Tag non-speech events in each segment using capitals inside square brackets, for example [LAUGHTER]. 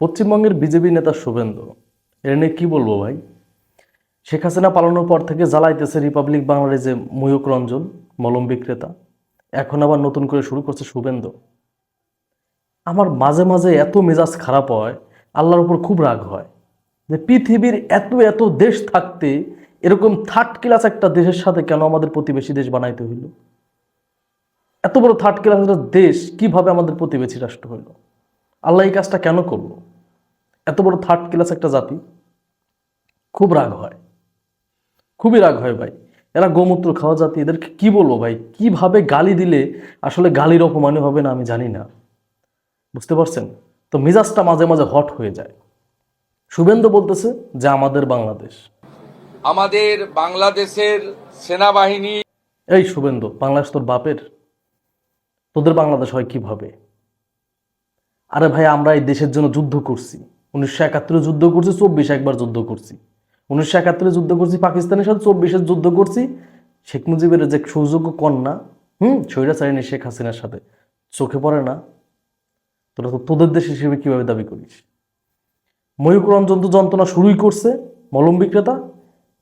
পশ্চিমবঙ্গের বিজেপি নেতা শুভেন্দু। এর নিয়ে কী বলব ভাই? শেখ হাসিনা পালানোর পর থেকে জ্বালাইতেছে রিপাবলিক বাংলার যে ময়ূক রঞ্জন, মলম বিক্রেতা। এখন আবার নতুন করে শুরু করছে শুভেন্দু। আমার মাঝে মাঝে এত মেজাজ খারাপ হয়, আল্লাহর উপর খুব রাগ হয় যে পৃথিবীর এত এত দেশ থাকতে এরকম থার্ড ক্লাস একটা দেশের সাথে কেন আমাদের প্রতিবেশী দেশ বানাইতে হইল? এত বড় থার্ড ক্লাস একটা দেশ কীভাবে আমাদের প্রতিবেশী রাষ্ট্র হইল? আল্লাহ এই কাজটা কেন করল? এত বড় থার্ড ক্লাস একটা জাতি খুব রাগ হয়। খুবই রাগ হয় ভাই। এরা গোমূত্র খাওয়া জাতি এদেরকে কি বলব ভাই? কীভাবে গালি দিলে আসলে গালির অপমানই হবে না আমি জানি না। বুঝতে পারছেন? তো মেজাজটা মাঝে মাঝে হট হয়ে যায়। শুভেন্দু বলতেছে যে আমাদের বাংলাদেশ। আমাদের বাংলাদেশের সেনাবাহিনী এই শুভেন্দু বাংলাদেশ তোর বাপের? তোদের বাংলাদেশ হয় কীভাবে? আরে ভাই আমরা এই দেশের জন্য যুদ্ধ করছি। উনিশশো একাত্তরে যুদ্ধ করছি, চব্বিশে একবার যুদ্ধ করছি। উনিশশো একাত্তরে যুদ্ধ করছি, পাকিস্তানের সাথে চব্বিশের যুদ্ধ করছি। শেখ মুজিবের যে সৌযোগ্য কন্যা, হুম স্বৈরাচারিণী শেখ হাসিনার সাথে, চোখে পড়ে না। তোরা তো তোদের দেশ হিসেবে কীভাবে দাবি করিস? ময়ূক রঞ্জন তো যন্ত্রণা শুরুই করছে, মলম বিক্রেতা।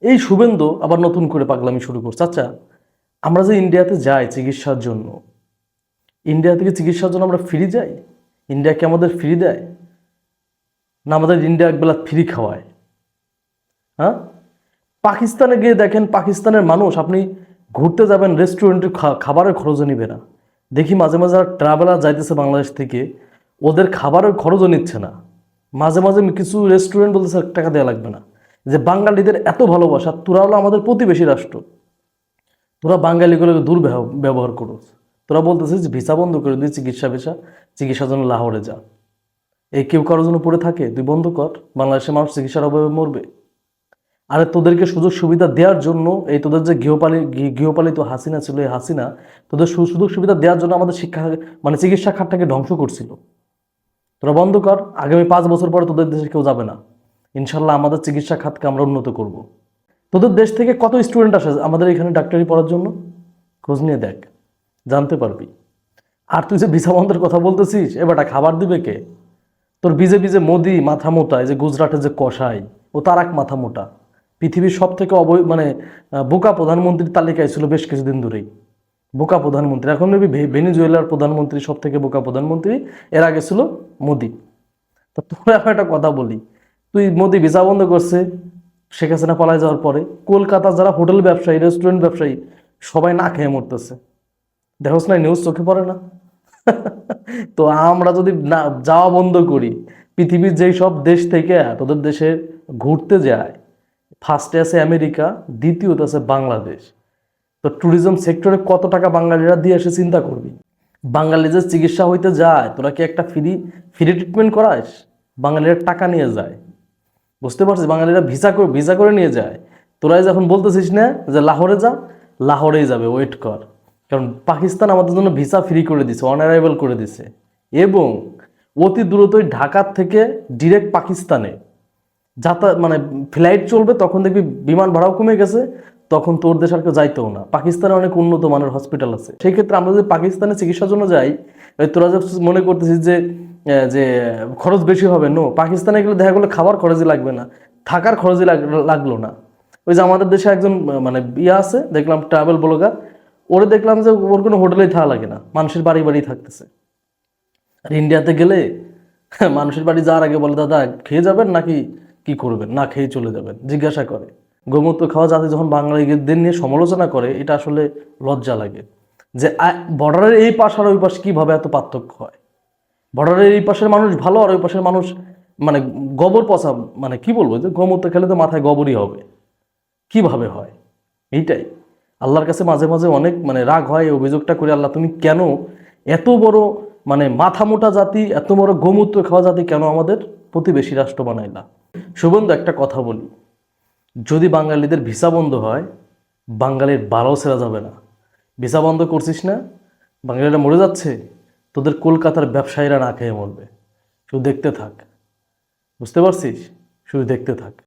এই শুভেন্দু আবার নতুন করে পাগলামি শুরু করছে। আচ্ছা আমরা যে ইন্ডিয়াতে যাই চিকিৎসার জন্য, ইন্ডিয়া থেকে চিকিৎসার জন্য আমরা ফ্রি যাই? ইন্ডিয়া কি আমাদের ফ্রি দেয়? না আমাদের ইন্ডিয়া একবেলা ফ্রি খাওয়ায়। হ্যাঁ? পাকিস্তানে গিয়ে দেখেন পাকিস্তানের মানুষ, আপনি ঘুরতে যাবেন রেস্টুরেন্টে খাবারের খরচও নিবে না। দেখি মাঝে মাঝে ট্রাভেলার যাইতেছে বাংলাদেশ থেকে, ওদের খাবারের খরচও নিচ্ছে না। মাঝে মাঝে কিছু রেস্টুরেন্ট বলতেছে টাকা দেওয়া লাগবে না। যে বাঙালিদের এত ভালোবাসা, তোরা হলো আমাদের প্রতিবেশী রাষ্ট্র। তোরা বাঙালিগুলোকে দূর ব্যবহার করো। তোরা বলতেছিস, ভিসা বন্ধ করে দিই চিকিৎসা ভিসা, চিকিৎসার জন্য লাহোরে যা। এই কেউ কারোর জন্য পড়ে থাকে? তুই বন্ধ কর, বাংলাদেশের মানুষ চিকিৎসার অভাবে মরবে। আরে তোদেরকে সুযোগ সুবিধা দেওয়ার জন্য এই তোদের যে গৃহপালিত গৃহপালিত হাসিনা ছিল, এই হাসিনা তোদের সুযোগ সুবিধা দেওয়ার জন্য আমাদের শিক্ষা মানে চিকিৎসা খাতটাকে ধ্বংস করছিল। তোরা বন্ধ কর, আগামী পাঁচ বছর পরে তোদের দেশে কেউ যাবে না। ইনশাল্লাহ আমাদের চিকিৎসা খাতকে আমরা উন্নত করব। তোদের দেশ থেকে কত স্টুডেন্ট আসে আমাদের এখানে ডাক্তারি পড়ার জন্য? খোঁজ নিয়ে দেখ, জানতে পারবি। আর তুই যে ভিসা বন্ধের কথা বলতেছিস এবারটা খাবার দিবে কে? তোর বিজেপি যে মোদি মাথা মোটা এই যে গুজরাটের যে কষাই ও তার এক মাথা মোটা পৃথিবীর সব থেকে অবৈ মানে বোকা প্রধানমন্ত্রীর তালিকায় ছিল বেশ কিছুদিন ধরেই। বোকা প্রধানমন্ত্রী। এখন মেবি ভেনিজুয়েলার প্রধানমন্ত্রী সব থেকে বোকা প্রধানমন্ত্রী, এর আগে ছিল মোদি। তা তোর এখন একটা কথা বলি। তুই মোদি ভিসা বন্ধ করছে, শেখ হাসিনা পালায় যাওয়ার পরে কলকাতা যারা হোটেল ব্যবসায়ী, রেস্টুরেন্ট ব্যবসায়ী, সবাই না খেয়ে মরতেছে। দেখোস না নিউজ চোখে পড়ে না। [LAUGHS] তো আমরা যদি না, যাওয়া বন্ধ করি, পৃথিবীর যেই সব দেশ থেকে, তোদের দেশে ঘুরতে যায় ফার্স্টে আছে আমেরিকা, দ্বিতীয়ত আছে বাংলাদেশ। তো ট্যুরিজম সেক্টরে কত টাকা বাঙালিরা দিয়ে এসে চিন্তা করবি? বাঙালিদের চিকিৎসা হইতে যায়, তোরা কি একটা ফ্রি ফ্রি ট্রিটমেন্ট করাস? বাঙালিরা টাকা নিয়ে যায়। বুঝতে পারছিস? বাঙালিরা ভিসা করে ভিসা করে নিয়ে যায়। তোরাই যখন বলতেছিস না যে লাহোরে যা, লাহোরেই যাবে ওয়েট কর। কারণ পাকিস্তান আমাদের জন্য ভিসা ফ্রি করে দিছে অনারাইভেল করে দিছে। এবং অতি দ্রুতই ঢাকার থেকে ডিরেক্ট পাকিস্তানে যাতায়াত মানে ফ্লাইট চলবে, তখন দেখবি বিমান ভাড়াও কমে গেছে, তখন তোর দেশ আর কেউ যাইতেও না। পাকিস্তানে অনেক উন্নত মানের হসপিটাল আছে। সেই ক্ষেত্রে আমরা যদি পাকিস্তানে চিকিৎসার জন্য যাই তোরা যে মনে করতেছিস যে যে খরচ বেশি হবে নো পাকিস্তানে গেলে দেখা গেলো খাবার খরচই লাগবে না, থাকার খরচই লাগ- লাগল না। ওই যে আমাদের দেশে একজন মানে ইয়ে আছে, দেখলাম ট্রাভেল ব্লগার ওরে দেখলাম যে ওর কোনো হোটেলেই থাকা লাগে না, মানুষের বাড়ি বাড়ি থাকতেছে। আর ইন্ডিয়াতে গেলে [LAUGHS] মানুষের বাড়ি যাওয়ার আগে বলে, দাদা, খেয়ে যাবেন নাকি কি করবেন? না খেয়ে চলে যাবেন, জিজ্ঞাসা করে। গোমূত্র খাওয়া জাতি যখন বাঙালিদের নিয়ে সমালোচনা করে, এটা আসলে লজ্জা লাগে। যে বর্ডারের এই পাশ আর ওই পাশ কীভাবে এত পার্থক্য হয়? বর্ডারের এই পাশের মানুষ ভালো আর ওই পাশের মানুষ মানে গোবর পচা মানে কি বলব, যে গোমূত্র খেলে তো মাথায় গোবরই হবে। কীভাবে হয়? এইটাই। আল্লাহর কাছে মাঝে মাঝে অনেক মানে রাগ হয় অভিযোগটা করে, আল্লাহ, তুমি কেন এত বড় মানে মাথা মোটা জাতি, এত বড় গোমূত্র খাওয়া জাতি কেন আমাদের প্রতিবেশী রাষ্ট্র বানাইলা সুবন্ধু, একটা কথা বলি। যদি বাঙালিদের ভিসা বন্ধ হয়, বাঙালির বারো সেরা যাবে না। ভিসা বন্ধ করছিস না, বাঙালিরা মরে যাচ্ছে, তোদের কলকাতার ব্যবসায়ীরা না খেয়ে মরবে। শুধু দেখতে থাক। বুঝতে পারছিস? শুধু দেখতে থাক।